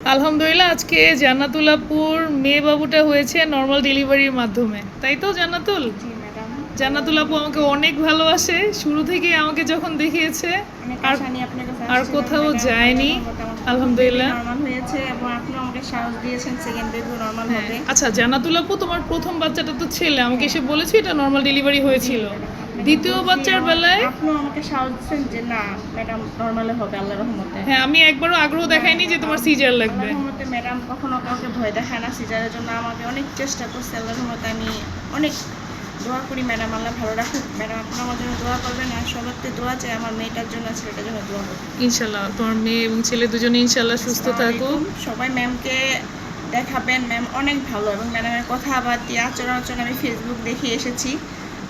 আলহামদুলিল্লাহ আজকে জান্নাতুলাপুর মেয়ে বাবুটা হয়েছে নর্মাল ডেলিভারির মাধ্যমে। তাই তো জান্নাতুল? জান্নাতুল আপু আমাকে অনেক ভালোবাসে। শুরু থেকে আমাকে যখন দেখিয়েছে আর কোথাও যায়নি। আলহামদুলিল্লাহ। হ্যাঁ। আচ্ছা জান্নাতুল আপু তোমার প্রথম বাচ্চাটা তো ছেলে। আমাকে এসে বলেছে এটা নর্মাল ডেলিভারি হয়েছিল। দ্বিতীয় বাচ্চার বেলায় আপনিও আমাকে সাহস দিচ্ছেন যে না ম্যাডাম নরমালে হবে আল্লাহ রহমতে। হ্যাঁ আমি একবারও আগ্রহ দেখাইনি যে তোমার সিজার লাগবে। আল্লাহর রহমতে ম্যাডাম কখনো কাউকে ভয় দেখায় না সিজারের জন্য আমাকে অনেক চেষ্টা করছে আল্লাহর রহমতে আমি অনেক দোয়া করি ম্যাডাম আল্লাহ ভালো রাখুক। ম্যাডাম আপনার আমার জন্য দোয়া করবেন আর সবারতে দোয়া চাই আমার মেয়েটার জন্য ছেলেটার জন্য দোয়া করবেন। ইনশাল্লাহ তোমার মেয়ে এবং ছেলে দুজনে ইনশাল্লাহ সুস্থ থাকুক। সবাই ম্যামকে দেখাবেন ম্যাম অনেক ভালো এবং ম্যাডামের কথাবার্তা আচরণ আচরণ আমি ফেসবুক দেখে এসেছি।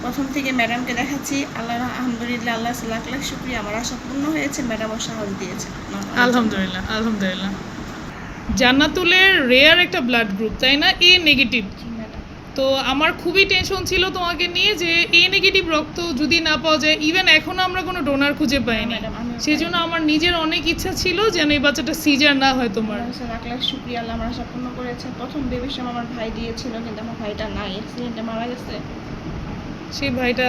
প্রথম থেকে ম্যাডামকে দেখাচ্ছি। আল্লাহ আলহামদুলিল্লাহ আল্লাহ লাখ লাখ শুক্রিয়া। আমার আশা পূর্ণ হয়েছে ম্যাডামও সাহস দিয়েছে। আলহামদুলিল্লাহ আলহামদুলিল্লাহ। জান্নাতুলের রেয়ার একটা ব্লাড গ্রুপ তাই না? A negative madam. তো আমার খুবই টেনশন ছিল তোমাকে নিয়ে যে এ নেগেটিভ রক্ত যদি না পাওয়া যায় ইভেন এখনও আমরা কোনো ডোনার খুঁজে পাইনি। ম্যাডাম, সেই জন্য আমার নিজের অনেক ইচ্ছা ছিল যেন এই বাচ্চাটা সিজার না হয় তোমার। লাখ লাখ শুক্রিয়া আল্লাহ আমার আশা পূর্ণ করেছে। প্রথম বেবির সময় আমার ভাই দিয়েছিল কিন্তু আমার ভাইটা নাই। অ্যাক্সিডেন্টে মারা গেছে। সেই ভাইটা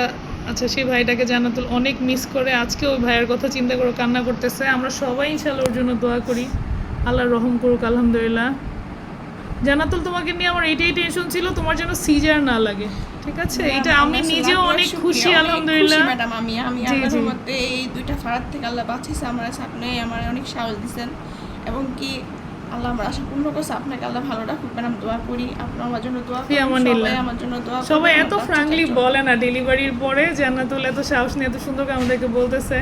আচ্ছা সেই ভাইটাকে জান্নাতুল অনেক মিস করে। আজকে ওই ভাইয়ের কথা চিন্তা করে কান্না করতেছে। আমরা সবাই ইনশাল্লাহ ওর জন্য দোয়া করি। আল্লাহ রহম করুক আলহামদুলিল্লাহ। জান্নাতুল তোমাকে নিয়ে আমার এইটাই টেনশন ছিল তোমার যেন সিজার না লাগে। ঠিক আছে? এটা আমি নিজেও লাখ অনেক খুশি আলহামদুলিল্লাহ। ম্যাডাম আমি আমি আল্লাহর জি। এই দুইটা ফারাত থেকে আল্লাহ বাঁচিয়েছে। আমার আপনি আমার অনেক সাহস দিচ্ছেন এবং কি আল্লাহ আমার আশা পূর্ণ করছে। আপনাকে আল্লাহ ভালো রাখুক। ম্যাডাম দোয়া করি। আপনার আমার জন্য দোয়া সবাই আমার জন্য দোয়া সবাই এত ফ্রাঙ্কলি বলে না ডেলিভারির পরে জান্নাতুল এত সাহস নিয়ে এত সুন্দর করে আমাদেরকে বলতেছে।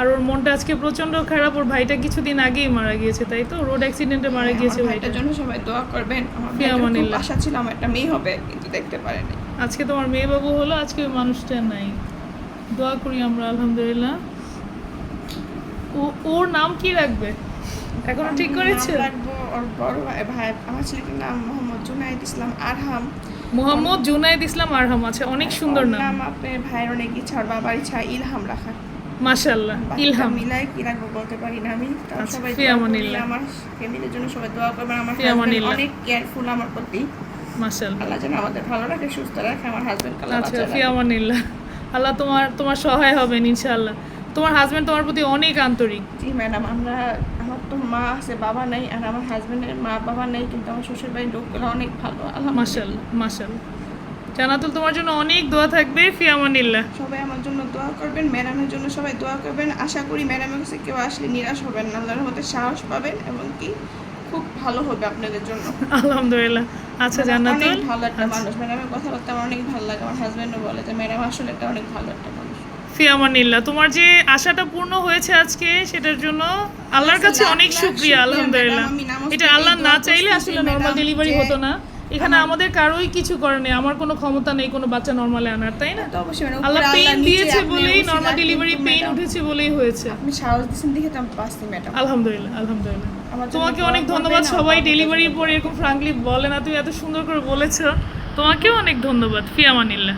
আর ওর মনটা আজকে প্রচণ্ড খারাপ। ওর ভাইটা কিছুদিন আগেই মারা গিয়েছে তাই তো? রোড অ্যাক্সিডেন্টে মারা হ্যাঁ, গিয়েছে ভাইটার জন্য সবাই দোয়া করবেন। আমার আশা ছিল আমার একটা মেয়ে হবে কিন্তু দেখতে পারেনি। আজকে তোমার মেয়ে বাবু হলো আজকে ওই মানুষটা নাই। দোয়া করি আমরা আলহামদুলিল্লাহ। ও ওর নাম কি রাখবে? এখনও ঠিক করেছে? ওর বড় ভাই আমার ছেলেটার নাম মোহাম্মদ জুনাইদ ইসলাম আরহাম। মোহাম্মদ জুনাইদ ইসলাম আরহাম আছে অনেক সুন্দর নাম। নাম আপনার ভাইয়ের অনেক ইচ্ছা ওর বাবার ইচ্ছা ইলহাম বাকিটা ইলহাম। মিলাই কি রাখব বলতে পারি না আমি। আচ্ছা, সবাই। আমার ফ্যামিলির জন্য সবাই দোয়া করবেন আমার অনেক কেয়ারফুল আমার প্রতি। আল্লাহ যেন আমাদের ভালো রাখে সুস্থ রাখে আমার হাজবেন্ড আচ্ছা ফিয়ামানিল্লাহ আল্লাহ তোমার তোমার সহায় হবেন ইনশাআল্লাহ। তোমার হাজবেন্ড তোমার প্রতি অনেক আন্তরিক। জি ম্যাডাম আমরা আমার তো মা আছে বাবা নেই আর আমার হাজবেন্ডের মা বাবা নেই কিন্তু আমার শ্বশুর বাড়ির লোকগুলো অনেক ভালো আলহামদুলিল্লাহ। মাশাল্লাহ মাশাল্লাহ জানাতুল তোমার জন্য অনেক দোয়া থাকবে ফিয়ামানিল্লাহ সবাই আমার জন্য দোয়া করবেন ম্যাডামের জন্য সবাই দোয়া করবেন। আশা করি ম্যাডামের কাছে কেউ আসলে নিরাশ হবেন না। আল্লাহর মধ্যে সাহস পাবেন এবং কি খুব ভালো হবে আপনাদের জন্য। আলহামদুলিল্লাহ। আচ্ছা জান্নাতুল? অনেক ভালো একটা আচ্ছা। মানুষ। ম্যাডামের কথাবার্তা আমার অনেক ভালো লাগে। আমার হাজবেন্ডও বলে যে ম্যাডাম আসলে একটা অনেক ভালো একটা মানুষ। ফিয়ামানিল্লাহ তোমার যে আশাটা পূর্ণ হয়েছে আজকে সেটার জন্য আল্লাহর কাছে অনেক শুক্রিয়া আলহামদুলিল্লাহ। এটা আল্লাহ না চাইলে আসলে নর্মাল ডেলিভারি হতো না। এখানে আমার- আমাদের কারোই কিছু করে নেই। আমার কোনো ক্ষমতা নেই কোনো বাচ্চা নর্মালে আনার তাই না? ম্যাডাম, আল্লাহ পেইন দিয়েছে বলেই নর্মাল ডেলিভারি পেইন উঠেছে বলেই হয়েছে। আপনি সাহস দিচ্ছেন দেখে তো আমি পাচ্ছি ম্যাডাম। আলহামদুলিল্লাহ আলহামদুলিল্লাহ। তোমাকে অনেক ধন্যবাদ সবাই ডেলিভারির পর এরকম ফ্রাঙ্কলি বলে না তুমি এত সুন্দর করে বলেছ। তোমাকেও অনেক ধন্যবাদ ফিয়ামানিল্লাহ